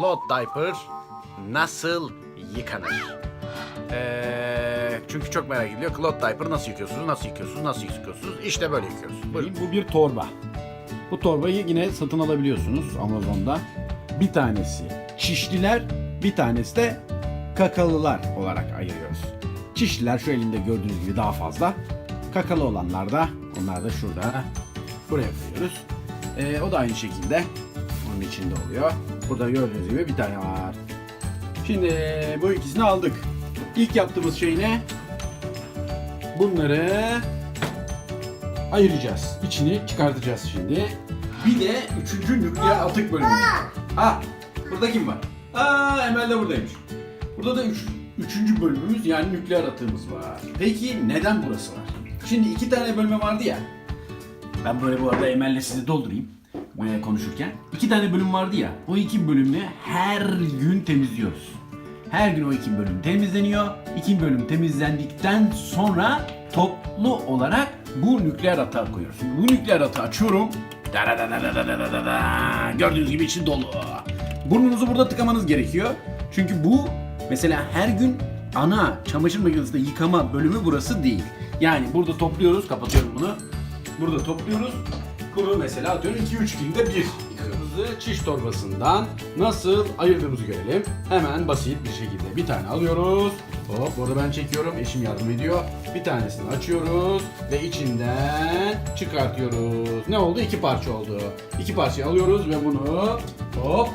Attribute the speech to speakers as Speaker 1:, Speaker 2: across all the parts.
Speaker 1: Cloth diaper nasıl yıkanır? Ee, çünkü çok merak ediliyor. Cloth diaper nasıl yıkıyorsunuz, nasıl yıkıyorsunuz, nasıl yıkıyorsunuz? İşte böyle yıkıyoruz. Buyurun.
Speaker 2: Bu bir torba. Bu torbayı yine satın alabiliyorsunuz Amazon'da. Bir tanesi çişliler, bir tanesi de kakalılar olarak ayırıyoruz. Çişliler şu elinde gördüğünüz gibi daha fazla. Kakalı olanlar da onlar da şurada. Buraya koyuyoruz. Ee, o da aynı şekilde onun içinde oluyor. Burada gördüğünüz gibi bir tane var. Şimdi bu ikisini aldık. İlk yaptığımız şey ne? Bunları ayıracağız. İçini çıkartacağız şimdi. Bir de üçüncü nükleer atık bölümü. Ha, burada kim var? Aa, Emel de buradaymış. Burada da üç, üçüncü bölümümüz yani nükleer atığımız var. Peki neden burası var? Şimdi iki tane bölme vardı ya. Ben böyle bu arada Emel'le sizi doldurayım konuşurken. İki tane bölüm vardı ya. O iki bölümü her gün temizliyoruz. Her gün o iki bölüm temizleniyor. İki bölüm temizlendikten sonra toplu olarak bu nükleer atağı koyuyoruz. Şimdi bu nükleer atağı açıyorum. Gördüğünüz gibi içi dolu. Burnunuzu burada tıkamanız gerekiyor. Çünkü bu mesela her gün ana çamaşır makinesinde yıkama bölümü burası değil. Yani burada topluyoruz, kapatıyorum bunu. Burada topluyoruz. Bunu mesela atıyorum 2-3 günde bir yıkıyoruz. Çiş torbasından nasıl ayırdığımızı görelim. Hemen basit bir şekilde bir tane alıyoruz. Hop burada ben çekiyorum. Eşim yardım ediyor. Bir tanesini açıyoruz ve içinden çıkartıyoruz. Ne oldu? İki parça oldu. İki parçayı alıyoruz ve bunu hop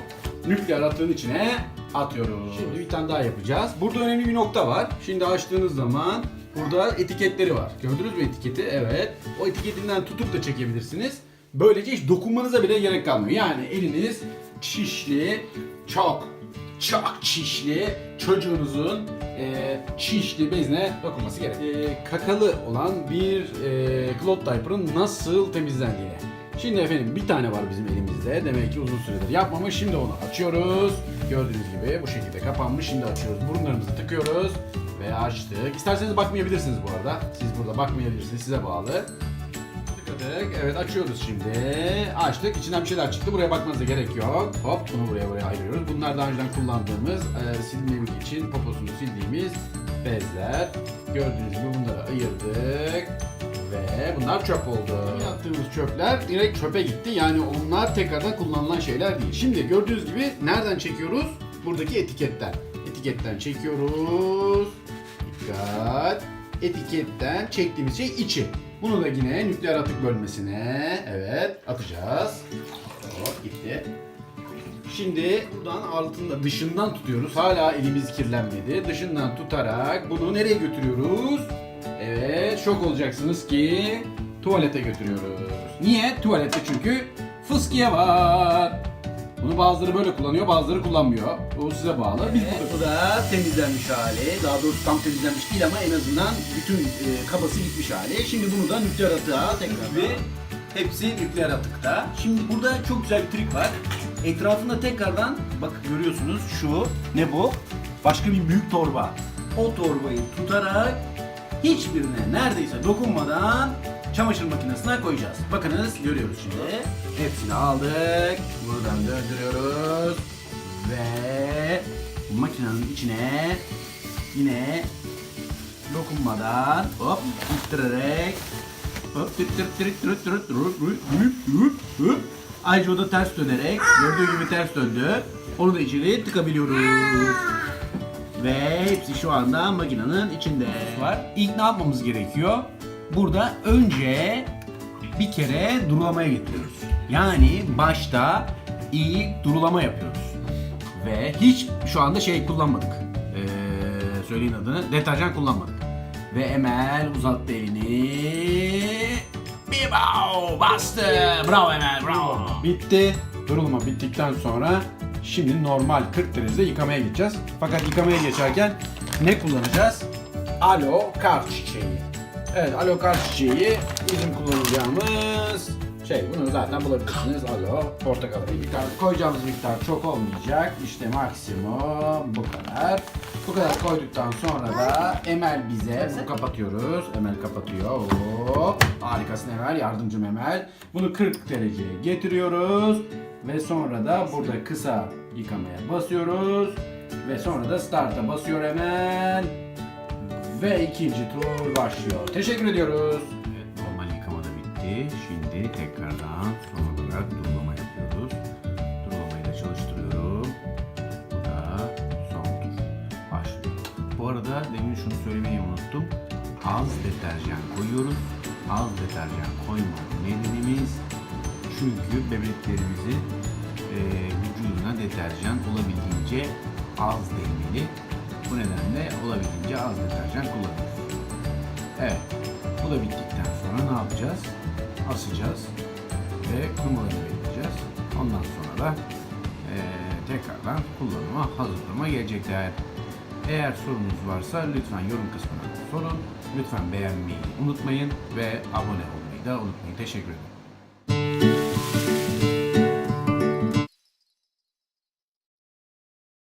Speaker 2: nükleer atığın içine atıyoruz. Şimdi bir tane daha yapacağız. Burada önemli bir nokta var. Şimdi açtığınız zaman burada etiketleri var. Gördünüz mü etiketi? Evet. O etiketinden tutup da çekebilirsiniz. Böylece hiç dokunmanıza bile gerek kalmıyor. Yani eliniz çişli, çok çok çişli çocuğunuzun e, çişli bezine dokunması gerek. E, kakalı olan bir e, cloth diaper'ın nasıl temizlendiğini. Şimdi efendim bir tane var bizim elimizde. Demek ki uzun süredir yapmamış. Şimdi onu açıyoruz. Gördüğünüz gibi bu şekilde kapanmış. Şimdi açıyoruz. Burunlarımızı tıkıyoruz ve açtık. İsterseniz bakmayabilirsiniz bu arada. Siz burada bakmayabilirsiniz. Size bağlı. Tıkladık. Evet açıyoruz şimdi. Açtık. İçinden bir şeyler çıktı. Buraya bakmanıza gerek yok. Hop bunu buraya buraya ayırıyoruz. Bunlar daha önceden kullandığımız e, silmemek için poposunu sildiğimiz bezler. Gördüğünüz gibi bunları ayırdık. Ve bunlar çöp oldu. Yaptığımız çöpler direkt çöpe gitti. Yani onlar tekrardan kullanılan şeyler değil. Şimdi gördüğünüz gibi nereden çekiyoruz? Buradaki etiketten. Etiketten çekiyoruz. Dikkat. Etiketten çektiğimiz şey içi. Bunu da yine nükleer atık bölmesine evet atacağız. Hop gitti. Şimdi buradan altında dışından tutuyoruz. Hala elimiz kirlenmedi. Dışından tutarak bunu nereye götürüyoruz? Evet şok olacaksınız ki tuvalete götürüyoruz. Niye? Tuvalette çünkü fıskiye var. Bunu bazıları böyle kullanıyor, bazıları kullanmıyor. Bu size bağlı. Biz
Speaker 3: Bu da temizlenmiş hali. Daha doğrusu tam temizlenmiş değil ama en azından bütün e, kabası gitmiş hali. Şimdi bunu da nükleer atığa tekrar ve hepsi nükleer atıkta. Şimdi burada çok güzel bir trik var. Etrafında tekrardan bak görüyorsunuz şu ne bu? Başka bir büyük torba. O torbayı tutarak hiçbirine neredeyse dokunmadan çamaşır makinesine koyacağız. Bakınız görüyoruz şimdi. Hepsini aldık. Buradan döndürüyoruz. Ve makinenin içine yine dokunmadan hop ittirerek hop tır tır tır tır tır tır hop Ayrıca o da ters dönerek gördüğü gibi ters döndü. Onu da içeriye tıkabiliyoruz. Ve hepsi şu anda makinenin içinde. Var. İlk ne yapmamız gerekiyor? Burada önce bir kere durulamaya getiriyoruz. Yani başta ilk durulama yapıyoruz. Ve hiç şu anda şey kullanmadık. Ee, söyleyin adını. Deterjan kullanmadık. Ve Emel uzattı elini. Bir bao bastı. Bravo Emel bravo.
Speaker 2: Bitti. Durulma bittikten sonra şimdi normal 40 derecede yıkamaya gideceğiz. Fakat yıkamaya geçerken ne kullanacağız? Alo kar çiçeği. Evet alo kar çiçeği bizim kullanacağımız şey bunu zaten bulabilirsiniz. Alo portakal miktar koyacağımız miktar çok olmayacak. İşte maksimum bu kadar. Bu kadar koyduktan sonra da Emel bize bunu kapatıyoruz. Emel kapatıyor. Oo, harikasın Emel. Yardımcım Emel. Bunu 40 dereceye getiriyoruz. Ve sonra da burada kısa yıkamaya basıyoruz. Ve sonra da start'a basıyor hemen. Ve ikinci tur başlıyor. Teşekkür ediyoruz.
Speaker 4: Evet, normal yıkama da bitti. Şimdi tekrardan son olarak durulama yapıyoruz. Durulamayı da çalıştırıyorum. Bu da son tur. Başlıyor. Bu arada demin şunu söylemeyi unuttum. Az deterjan koyuyoruz. Az deterjan koyma nedenimiz çünkü bebeklerimizin e, vücuduna deterjan olabildiğince az değmeli. Bu nedenle olabildiğince az deterjan kullanıyoruz. Evet. Bu da bittikten sonra ne yapacağız? Asacağız ve kurumalarını bekleyeceğiz. Ondan sonra da eee, tekrardan kullanıma hazır duruma gelecekler. Eğer sorunuz varsa lütfen yorum kısmına sorun. Lütfen beğenmeyi unutmayın ve abone olmayı da unutmayın. Teşekkür ederim.